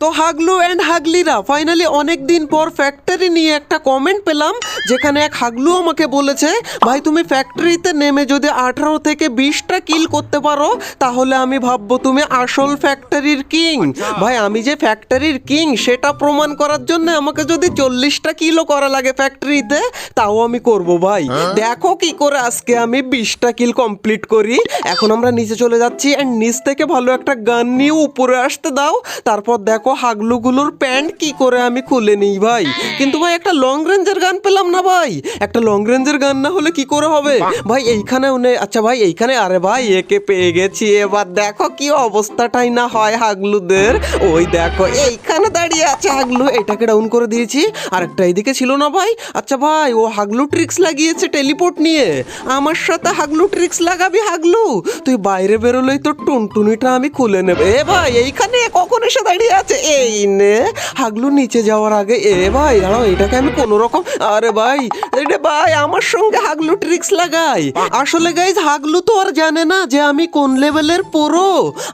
তো হাগলু and হাগলিরা finally অনেক দিন পর ফ্যাক্টরি নিয়ে একটা কমেন্ট পেলাম যেখানে এক হাগলু আমাকে বলেছে ভাই তুমি ফ্যাক্টরিতে নেমে যদি আঠারো থেকে বিশটা কিল করতে পারো তাহলে আমি ভাববো তুমি আসল ফ্যাক্টরির কিং ভাই আমি যে ফ্যাক্টরির কিং সেটা প্রমাণ করার জন্য আমাকে যদি চল্লিশটা কিলো করা লাগে ফ্যাক্টরিতে তাও আমি করব ভাই। দেখো কি করে আজকে আমি বিশটা কিল কমপ্লিট করি। এখন আমরা নিচে চলে যাচ্ছি অ্যান্ড নিচ থেকে ভালো একটা গান নিয়ে উপরে আসতে দাও। তারপর দেখো হাগলুগুলোর প্যান্ট কি করে আমি খুলে নিই ভাই? কিন্তু ভাই একটা লং রেঞ্জের গান পেলাম না ভাই। একটা লং রেঞ্জের গান না হলে কি করে হবে? ভাই এইখানেও নেই আচ্ছা ভাই এইখানে আরে ভাই একে পেয়ে গেছি। এবার দেখো কি অবস্থাটাই না হয় হাগলুদের। ওই দেখো এইখানে দাঁড়িয়ে আছে হাগলু। এটাকে ডাউন করে দিয়েছি। আর একটা এইদিকে ছিল না ভাই। আচ্ছা ভাই ও হাগলু ট্রিক্স লাগিয়েছে টেলিপোর্ট নিয়ে। আমার সাথে হাগলু ট্রিক্স লাগাবি হাগলু? তুই বাইরে বেরোলেই তোর টুনটুনিটা আমি খুলে নেব। এ ভাই এইখানে কখন এসে দাঁড়িয়ে আছে? এই নে, হাগলু নিচে যাওয়ার আগে, এ ভাই, দাঁড়াও, এটাকে আমি কোনো রকম আরে ভাই এটা ভাই, আমার সঙ্গে হাগলু ট্রিক্স লাগাই। আসলে গাইজ হাগলু তো আর জানে না যে আমি কোন লেভেলের পোরো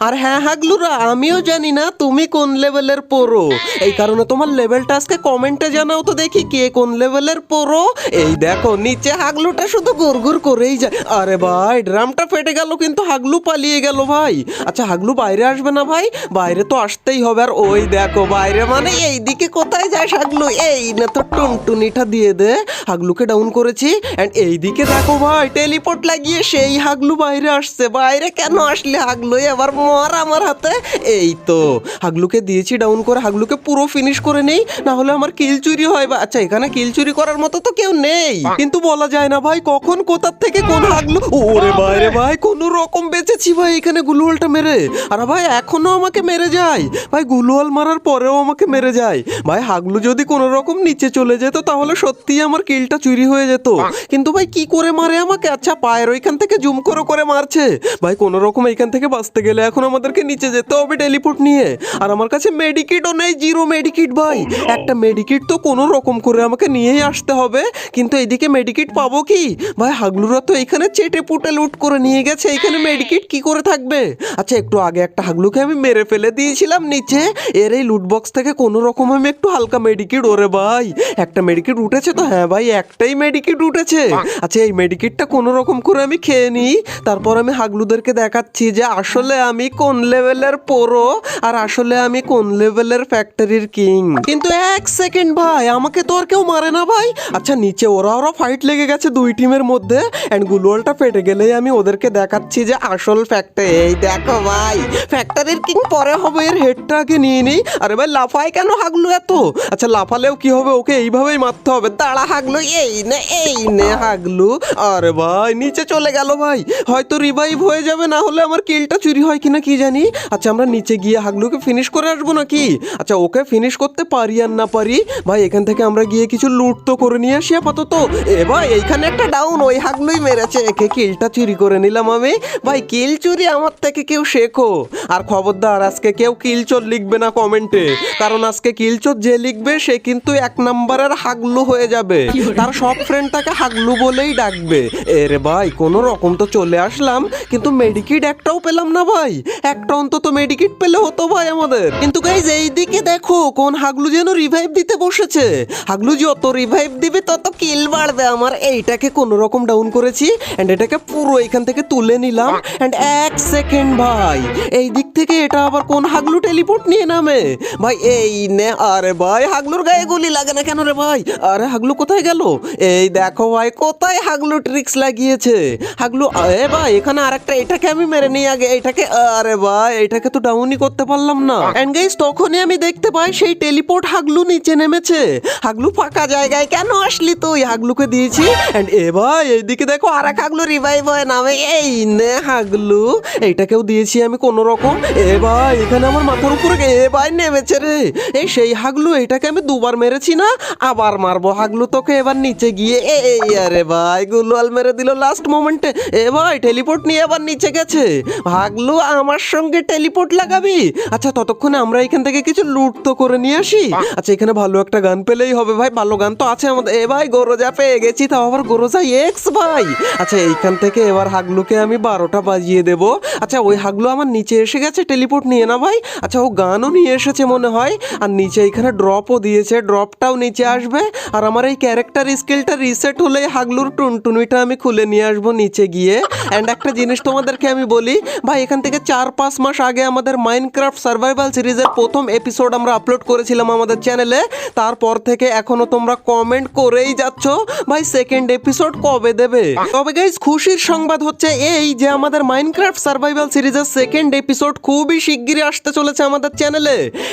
আর হ্যাঁ হাগলুরা, আমিও জানি না তুমি কোন লেভেলের পোরো এই কারণে তোমার লেভেলটা আজকে কমেন্টে জানাও তো দেখি কে কোন লেভেলের পোরো এই দেখো, নিচে হাগলুটা শুধু গুড়গুড় করেই যায়। আরে ভাই, ড্রামটা ফেটে গেল, কিন্তু হাগলু পালিয়ে গেল ভাই। আচ্ছা হাগলু বাইরে আসবে না ভাই? বাইরে তো আসতেই হবে, আর ওই দেখো বাইরে মানে এই দিকে কোথায় যাস হাগলু এই না তো টুনটুনিটা দিয়ে দে, হাগলুকে ডাউন করেছি। এন্ড এই দিকে দেখো ভাই টেলিপোর্ট লাগিয়ে সেই হাগলু বাইরে আসছে। বাইরে কেন আসলে হাগলু? এবার মর আমার হাতে। এই তো, হাগলুকে দিয়েছি ডাউন করে, হাগলুকে পুরো ফিনিশ করে নেই। না হলে আমার কিল চুরি হয় বা আচ্ছা এখানে কিল চুরি করার মতো তো কেউ নেই। কিন্তু বলা যায় না ভাই, কখন, কোথার থেকে কোন হাগলু ওরে বাইরে ভাই, কোন রকম বেঁচেছি ভাই এখানে গুলুয়ালটা মেরে। আর ভাই, এখনও আমাকে মেরে যায়। ভাই গুলুয়াল মারার পরেও আমাকে মেরে যায়। ভাই, হাগলু যদি কোনো রকম নিচে চলে যেত, তাহলে সত্যিই আমার কিলটা চুরি হয়ে যেত। কিন্তু ভাই, কি করে মারে আমাকে? আচ্ছা পায়ের ওইখান থেকে জুম করে করে মারছে। ভাই কোনো রকম এইখান থেকে বাঁচতে গেলে এখন আমাদেরকে নিচে যেতে হবে টেলিপোর্ট নিয়ে। আর আমার কাছে মেডিকিটও নেই, জিরো মেডিকিট ভাই। একটা মেডিকিট তো কোনো রকম করে আমাকে নিয়েই আসতে হবে। কিন্তু এদিকে মেডিকিট পাবো কি? ভাই, হাগলুরা তো এখানে চেটে পুটে লুট করে নিয়ে গেছে। এখানে মেডিকিট কি করে থাকবে? আচ্ছা একটু আগে একটা হাগলুকে আমি মেরে ফেলে দিয়েছিলাম নিচে। এর এই লুটবক্স থেকে কোনো রকম আমি একটু হালকা মেডিকিট ওরে ভাই। একটা মেডিকিট উঠেছে তো? হ্যাঁ ভাই, একটাই মেডিকিট উঠেছে। আচ্ছা এই মেডিকিটটা কোনো রকম করে আমি খেয়ে নিই। তারপর আমি হাগলুদেরকে দেখাচ্ছি যে আসলে আমি কোন লেভেলের পোরো আর আসলে আমি কোন লেভেলের ফ্যাক্টরির কিং কিন্তু এক সেকেন্ড ভাই, আমাকে তো আর কেউ মারে না ভাই। আচ্ছা নিচে ওরা ওরা ফাইট লেগে গেছে দুই টিমের মধ্যে। অ্যান্ড গুলোয়ালটা ফেটে গেলেই আমি ওদেরকে দেখাচ্ছি যে আসল ফ্যাক্টরি এই দেখো ভাই ফ্যাক্টরির কিং পরে হবে এর হেডটা আগে নিয়ে নিই আরে ভাই, লাফায় কেন হাগলু এত? আচ্ছা লাফালেও কি হবে? ওকে এইভাবেই মারতে হবে। দাঁড়া, হাগলু। এই নে এই নে, হাগলু। আরে ভাই, নিচে চলে গেল ভাই। হয়তো রিভাইভ হয়ে যাবে, না হলে আমার কিলটা চুরি হয় কিনা কি জানি। আচ্ছা আমরা নিচে গিয়ে হাগলুকে ফিনিশ করে আসব নাকি? আচ্ছা ওকে ফিনিশ করতে পারি আর না পারি? ভাই, এখান থেকে আমরা গিয়ে কিছু লুট তো করে নিয়ে আসি আপাতত। এ ভাই, এইখানে একটা ডাউন ওই হাগলুই মেরেছে। একে কিলটা চুরি করে নিলাম আমি। ভাই, কিল চুরি আমার থেকে কেউ শেখো। আর খবরদার, আজকে কেউ কিলচোর লিখবে না। কমেন্টে। কারণ আজকে কিলচোর যে লিখবে সে কিন্তু এক নম্বরের হাগলু হয়ে যাবে। তার সব ফ্রেন্ড তাকে হাগলু বলেই ডাকবে। এরে ভাই কোনো রকম তো চলে আসলাম কিন্তু মেডিকিট একটাও পেলাম না ভাই। একটা অন্তত মেডিকিট পেলে হতো ভাই আমাদের। কিন্তু গাইজ এইদিকে দেখো কোন হাগলু যেন রিভাইভ দিতে বসেছে। হাগলু যত রিভাইভ দিবে তত কিল বাড়বে আমার। এইটাকে কোনো রকম ডাউন করেছি এন্ড এটাকে পুরো এখান থেকে তুলে নিলাম। এন্ড এক সেকেন্ড ভাই এই দিক থেকে এটা আবার কোন হাগলু টেলিপোর্ট নিয়ে নামে ভাই, এই নে, আরে ভাই, হাগলুর গায়ে গুলি লাগে না কেন রে ভাই? আরে হাগলু কোথায় গেল? এই দেখো ভাই, কোথায় হাগলু ট্রিক্স লাগিয়েছে? হাগলু, এ ভাই, এখানে আরেকটা, এটাকে আমি মেরে নিই আগে, এটাকে, আরে ভাই, এটাকে তো ডাউনই করতে পারলাম না। এন্ড গাইস তখনই আমি দেখতে পাই সেই টেলিপোর্ট হাগলু নিচে নেমেছে। হাগলু ফাঁকা জায়গায় কেন আসলি তুই? হাগলুকে দিয়েছি। এন্ড এ ভাই, এইদিকে দেখো আর এক হাগলু রিভাইভ হয়ে নামে। এই নে হাগলু এইটাকেও দিয়েছি আমি কোনো রকম এ ভাই, এখানে আমার মাথার উপরে এ ভাই নেমেছে রে। এই সেই হাগলু, এটাকে আমি দুবার মেরেছি না? আবার মারবো হাগলু তোকে এবার নিচে গিয়ে। এ আরে ভাই গুলওয়াল মেরে দিল লাস্ট মোমেন্টে এ। ভাই টেলিপোর্ট নিয়ে আবার নিচে গেছে। হাগলু, আমার সঙ্গে টেলিপোর্ট লাগাবি? আচ্ছা ততক্ষণে আমরা এখান থেকে কিছু লুট তো করে নিয়ে আসি। আচ্ছা এখানে ভালো একটা গান পেলেই হবে ভাই, ভালো গান তো আছে আমাদের। এ ভাই, গোরোজা পেয়ে গেছি, তাও আবার গোরোজা এক্স ভাই। আচ্ছা এইখান থেকে এবার হাগলুকে আমি বারোটা বাজিয়ে দেব। আচ্ছা ওই হাগলু আমার নিচে এসে গেছে টেলিপোর্ট নিয়ে না ভাই? আচ্ছা ও গানও নিয়ে এসেছে মনে হয়। আর নিচে এখানে ড্রপও দিয়েছে ড্রপটাও নিচে আসবে। আর আমার এই ক্যারেক্টার স্কিলটা রিসেট হলে হাগলুর টুনটুনিটা আমি খুলে নিয়ে আসব নিচে গিয়ে। অ্যান্ড একটা জিনিস তোমাদেরকে আমি বলি, ভাই, এখান থেকে চার পাঁচ মাস আগে আমাদের মাইনক্রাফট সার্ভাইভাল সিরিজের প্রথম এপিসোড আমরা আপলোড করেছিলাম আমাদের চ্যানেলে তারপর থেকে এখনও তোমরা কমেন্ট করেই যাচ্ছ, ভাই সেকেন্ড এপিসোড কবে দেবে? তবে গাইজ খুশির সংবাদ হচ্ছে এই যে আমাদের মাইনক্রাফট সার্ভাইভাল সিরিজের সেকেন্ড এপিসোড খুবই শিগগিরই আসতে চলেছে আমাদের চ্যানেলে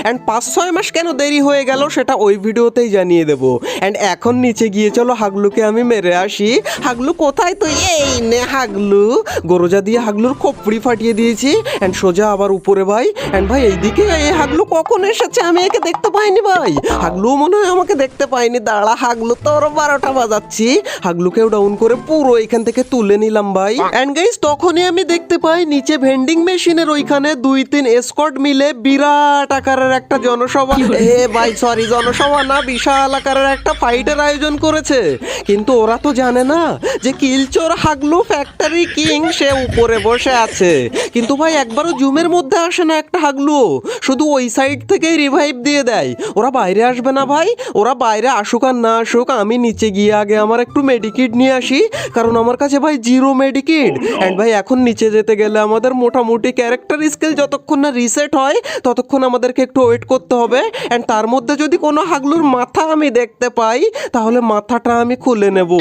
অ্যান্ড পাঁচ, ছয় মাস কেন দেরি হয়ে গেল সেটা ওই ভিডিওতেই জানিয়ে দেবো। অ্যান্ড এখন নিচে গিয়ে চলো, হাগলুকে আমি মেরে আসি। হাগলু কোথায় তুই? এই নে হাগলু। গরজা দিয়ে হাগলুর খোপড়ি ফাটিয়ে দিয়েছি। অ্যান্ড সোজা আবার উপরে ভাই। অ্যান্ড ভাই, এইদিকে এই হাগলু কখন এসেছে? আমি একে দেখতে পাইনি ভাই। হাগলু মনে হয় আমাকে দেখতে পাইনি। দাঁড়া, হাগলু, তোর বারোটা বাজাচ্ছি। হাগলুকেও ডাউন করে পুরো এখান থেকে তুলে নিলাম ভাই। অ্যান্ড গাইস তখনই আমি দেখতে পাই নিচে ভেন্ডিং মেশিনের ওইখানে দুই, তিন এসকট মিলে বিরাট আকারের একটা জনসভা। এ ভাই সরি জনসভা না বিশাল আকারের একটা ফাইটের আয়োজন করেছে। কিন্তু ওরা তো জানে না যে কিলচোর হাগলু ফ্যাক্টরি কিং সে উপরে বসে আছে। কিন্তু ভাই একবারও জুমের মধ্যে আসে না একটা হাগলু। শুধু ওই সাইড থেকেই রিভাইভ দিয়ে দেয়। ওরা বাইরে আসবে না ভাই ওরা বাইরে আসুক আর না আসুক আমি নিচে গিয়ে আগে আমার একটু মেডিকিট নিয়ে আসি। কারণ আমার কাছে ভাই জিরো মেডিকিট অ্যান্ড ভাই এখন নিচে যেতে গেলে আমাদের মোটামুটি ক্যারেক্টার স্কিল যতক্ষণ না রিসেট হয় ততক্ষণ আমাদেরকে একটু ওয়েট করতে হবে অ্যান্ড তার মধ্যে যদি কোনো হাগলুর মাথা আমি দেখতে পাই, তাহলে মাথাটা আমি খুলে নেব।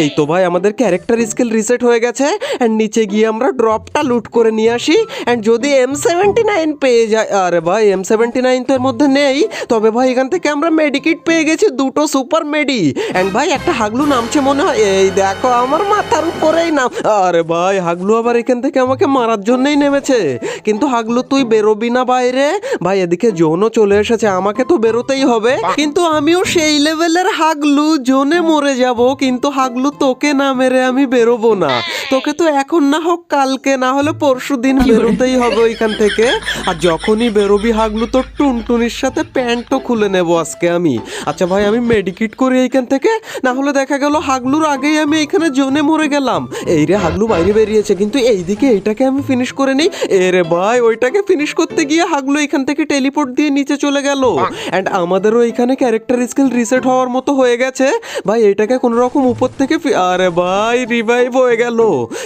এই তো ভাই, আমাদের ক্যারেক্টার স্কিল রিসেট হয়ে গেছে অ্যান্ড নিচে গিয়ে আমরা ড্রপটা লুট করে নিয়ে আসি অ্যান্ড যদি এম সেভেন্টি নাইন পেয়ে যায়, আরে ভাই এম সেভেন্টি নাইন তো এর মধ্যে নেই, তবে ভাই এখান থেকে আমরা মেডিকিট পেয়ে গেছি দুটো সুপার মেডি অ্যান্ড ভাই, একটা হাগলু নামছে মনে হয়, এই দেখো আমার মাথার উপরেই নাম, আরে ভাই, হাগলু আবার এখান থেকে আমাকে মারার জন্যই নেমেছে। কিন্তু হাগলু তুই বেরোবি না বাইরে ভাই এদিকে জোনও চলে এসেছে আমাকে তো বেরোতেই হবে। কিন্তু আমিও সেই লেভেলের হাগলু জোনে মরে যাব কিন্তু হাগলু তোকে না মেরে আমি বেরোবো না। তোকে তো এখন না হোক কালকে না হলে পরশু দিন বেরোতেই হবে ওইখান থেকে। আর যখনই বেরোবি হাগলু তোর টুনটুনির সাথে প্যান্টও খুলে নেব আজকে আমি। আচ্ছা ভাই আমি মেডিকিট করি এইখান থেকে না হলে দেখা গেল হাগলুর আগেই আমি এখানে জোনে মরে গেলাম। এই রে হাগলু বাইরে বেরিয়েছে কিন্তু এইদিকে এইটাকে আমি ফিনিশ করে নিই। এ রে ভাই ওইটাকে ফিনিশ করতে গিয়ে হাগলু এখান থেকে টেলিপোর্ট দিয়ে নিচে চলে গেল? অ্যান্ড আমাদেরও এখানে ক্যারেক্টার স্কিল রিসেট হওয়ার মতো হয়ে গেছে। ভাই এটাকে কোনো রকম উপর থেকে আরে ভাই রিভাইভ হয়ে গেল।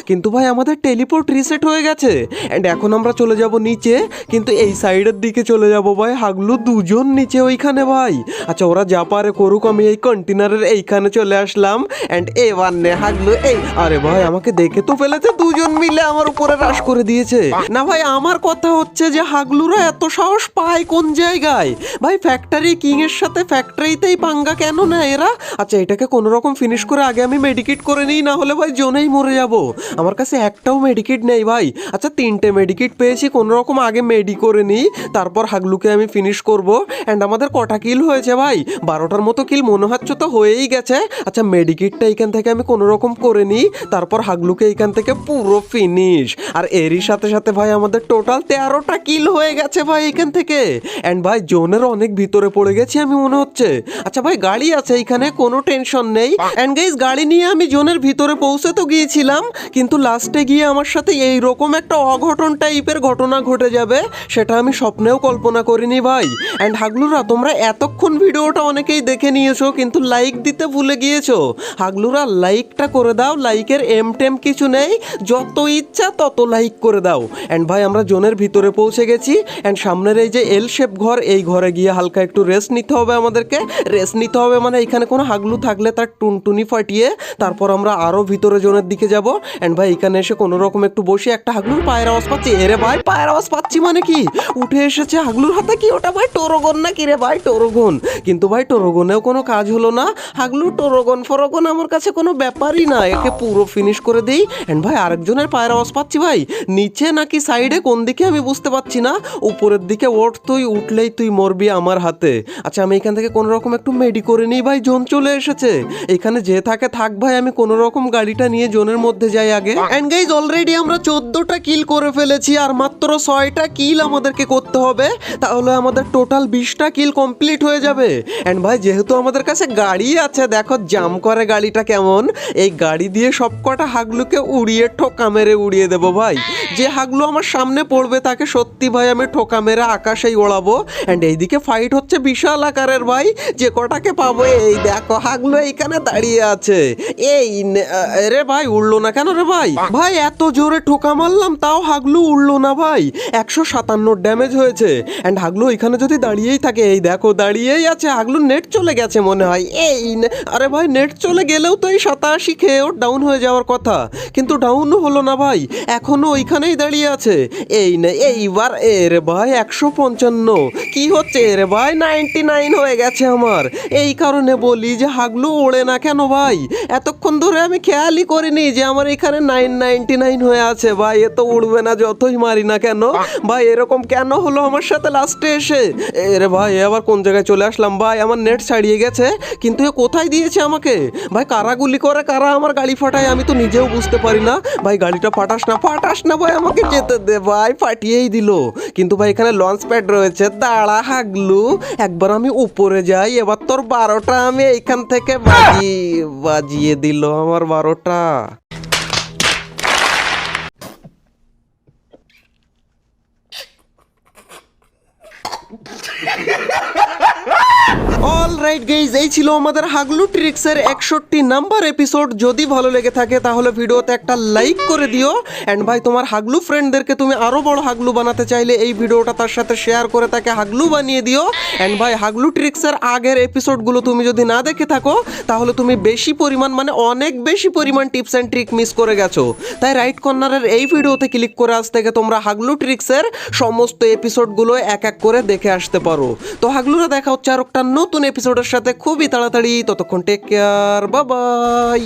কিন্তু ভাই আমাদের টেলিপোর্ট রিসেট হয়ে গেছে। অ্যান্ড এখন আমরা চলে যাব নিচে। কিন্তু এই সাইডের দিকে চলে যাব ভাই। হাগলু দুজন নিচে ওইখানে ভাই। আচ্ছা ওরা যা পারে করুক আমি এই কন্টেনারের এইখানে চলে আসলাম। অ্যান্ড এবার নে হাগলু এই আরে ভাই আমাকে দেখে তো ফেলেছে। দুজন মিলে আমার উপরে রাশ করে দিয়েছে। না ভাই আমার কথা হচ্ছে যে হাগলুরা এত সাহস পায় কোন জায়গায়? ভাই ফ্যাক্টরি কিং এর সাথে ফ্যাক্টরিতেই পাঙ্গা কেন না এরা? আচ্ছা এটাকে কোনো রকম ফিনিশ করে আগে আমি মেডিকেট করে নিই, না হলে ভাই জোনেই মরে যাব। আমার কাছে একটাও মেডিকেট নেই ভাই। আচ্ছা তিনটে মেডিকেট পেয়েছি কোনো রকম আগে মেডি করে নিই, তারপর হাগলুকে আমি ফিনিশ করব। অ্যান্ড আমাদের কটা কিল হয়েছে ভাই? বারোটার মতো কিল মনে হচ্ছে তো হয়েই গেছে। আচ্ছা মেডিকেটটা এখান থেকে আমি কোনো রকম করে নিই, তারপর হাগলুকে এখান থেকে পুরো ফিনিশ আর এরই সাথে সাথে ভাই, আমাদের টোটাল তেরোটা কিল হয়ে গেছে ভাই এখান থেকে। অ্যান্ড ভাই জোনের অনেক ভিতরে পড়ে গেছি আমি মনে হচ্ছে। আচ্ছা ভাই, গাড়ি আছে, এখানে কোনো টেনশন নেই। অ্যান্ড গাইজ গাড়ি নিয়ে আমি জোনের ভিতরে পৌঁছে তো গিয়েছিলাম, কিন্তু লাস্টে গিয়ে আমার সাথে এই রকম একটা অঘটন টাইপের ঘটনা ঘটে যাবে, সেটা আমি স্বপ্নেও কল্পনা করিনি ভাই। অ্যান্ড হাগলুরা, তোমরা এতক্ষণ ভিডিওটা অনেকেই দেখে নিয়েছো, কিন্তু লাইক দিতে ভুলে গিয়েছো। হাগলুরা লাইকটা করে দাও লাইকের এম টেম কিছু নেই, যত ইচ্ছা তত লাইক করে দাও। অ্যান্ড ভাই, আমরা জোনের ভিতরে পৌঁছে গেছি অ্যান্ড সামনের এই যে এল শেপ ঘর, এই ঘরে গিয়ে হালকা একটু রেস্ট নিতে হবে আমাদেরকে। রেস্ট নিতে হবে মানে এখানে কোনো হাগলু থাকলে তার টুনটুনি ফাটিয়ে তারপর আমরা আরও ভিতরে জোনের দিকে যাব। অ্যান্ড ভাই, এখানে এসে কোনো রকম একটু বসে একটা হাগলুর পায়ের আওয়াজ পাচ্ছি। এরে ভাই, পায়ের আওয়াজ পাচ্ছি মানে কি? উঠে এসেছে হাগলুর হাতে কি ওটা ভাই? টোরগন না কি রে ভাই? টোরগন। কিন্তু ভাই, টোরগনেও কোনো কাজ হলো না। হাগলু টোরগন ফরগন আমার কাছে কোনো ব্যাপারই না। একে পুরো ফিনিশ করে দিই। অ্যান্ড ভাই, আরেকজনের পায়ের আওয়াজ পাচ্ছি ভাই। নিচে নাকি সাইডে কোন দিকে আমি বুঝতে পারছি না। উপরের দিকে ওঠ, তুই উঠলেই তুই মরবি আমার হাতে। আচ্ছা আমি এখান থেকে কোনো রকম একটু মেডি করে নিই ভাই, জোন চলে এসেছে। এখানে যে থাকে থাক ভাই, আমি কোনো রকম গাড়িটা নিয়ে জোনের মধ্যে যাই আগে। অ্যান্ড গাইজ অলরেডি আমরা চোদ্দটা কিল করে ফেলেছি, আর মাত্র ছয়টা কিল আমাদেরকে করতে হবে। তাহলে আমাদের টোটাল বিশটা কিল কমপ্লিট হয়ে যাবে। অ্যান্ড ভাই, যেহেতু আমাদের কাছে গাড়ি আছে, দেখো জাম করে গাড়িটা কেমন। এই গাড়ি দিয়ে সব কটা হাগলুকে উড়িয়ে ঠোকা মেরে উড়িয়ে দেবো ভাই। যে হাগলু আমার সামনে পড়বে, তাকে সত্যি ভাই, আমি ঠোকা মেরে আকাশেই ওড়াবো। অ্যান্ড এইদিকে ফাইট হচ্ছে বিশাল আকারের ভাই যে কটাকে পাবো? এই দেখো হাগলু এইখানে দাঁড়িয়ে আছে। এই রে ভাই উড়লো না কেন রে ভাই? ভাই এত জোরে ঠোকা মারলাম তাও হাগলু উড়লো না ভাই। একশো সাতান্ন ড্যামেজ হয়েছে। অ্যান্ড হাগলু এখানে যদি দাঁড়িয়েই থাকে এই দেখো দাঁড়িয়েই আছে। হাগলু নেট চলে গেছে মনে হয়। এই আরে ভাই নেট চলে গেলেও তো এই সাতাশি খেয়েও ডাউন হয়ে যাওয়ার কথা। কিন্তু ডাউন হলো না ভাই। এখনও ওইখানেই দাঁড়িয়ে আছে। এই নে, এইবার এ রে ভাই একশো পঞ্চান্ন। কী হচ্ছে এ রে ভাই? নাইনটি নাইন হয়ে গেছে আমার। এই কারণে বলি যে হাগলু ওড়ে না কেন ভাই? এতক্ষণ ধরে আমি খেয়ালই করিনি যে আমার এখানে নাইন নাইনটি নাইন হয়ে আছে। ভাই, এ তো উড়বে না, যতই মারি না কেন। ভাই, এরকম কেন হলো আমার সাথে লাস্টে এসে? এ রে ভাই আবার কোন জায়গায় চলে আসলাম? ভাই, আমার নেট ছাড়িয়ে গেছে, কিন্তু এ কোথায় দিয়েছে আমাকে? ভাই কারা গুলি করে, কারা আমার গাড়ি ফাটায় আমি তো নিজেও বুঝতে পারি না। ভাই, গাড়িটা ফাটাস না ফাটাস না ভাই, আমাকে যেতে দে ভাই, ফাটিয়েই দিল। কিন্তু ভাই, এখানে লঞ্চ প্যাড রয়েছে, দাঁড়া হাগলু। একবার আমি উপরে যাই, এবার তোর বারোটা আমি এইখান থেকে বাজি বাজিয়ে দিল আমার বারোটা। অল রাইট গেইজ এই ছিল আমাদের হাগলু ট্রিক্সের একষট্টি নাম্বার এপিসোড যদি ভালো লেগে থাকে, তাহলে ভিডিওতে একটা লাইক করে দিও। অ্যান্ড ভাই, তোমার হাগলু ফ্রেন্ডদেরকে তুমি আরও বড় হাগলু বানাতে চাইলে এই ভিডিওটা তার সাথে শেয়ার করে তাকে হাগলু বানিয়ে দিও। অ্যান্ড ভাই, হাগলু ট্রিক্সের আগের এপিসোডগুলো তুমি যদি না দেখে থাকো, তাহলে তুমি বেশি পরিমাণ মানে অনেক বেশি পরিমাণ টিপস অ্যান্ড ট্রিক মিস করে গেছো। তাই রাইট কর্নারের এই ভিডিওতে ক্লিক করে আজ থেকে তোমরা হাগলু ট্রিক্সের সমস্ত এপিসোডগুলো এক এক করে দেখে আসতে পারো। তো হাগলুরা দেখা হচ্ছে আর একটা নতুন এপিসোডের সাথে খুবই তাড়াতাড়ি ততক্ষণ টেক কেয়ার বাবাই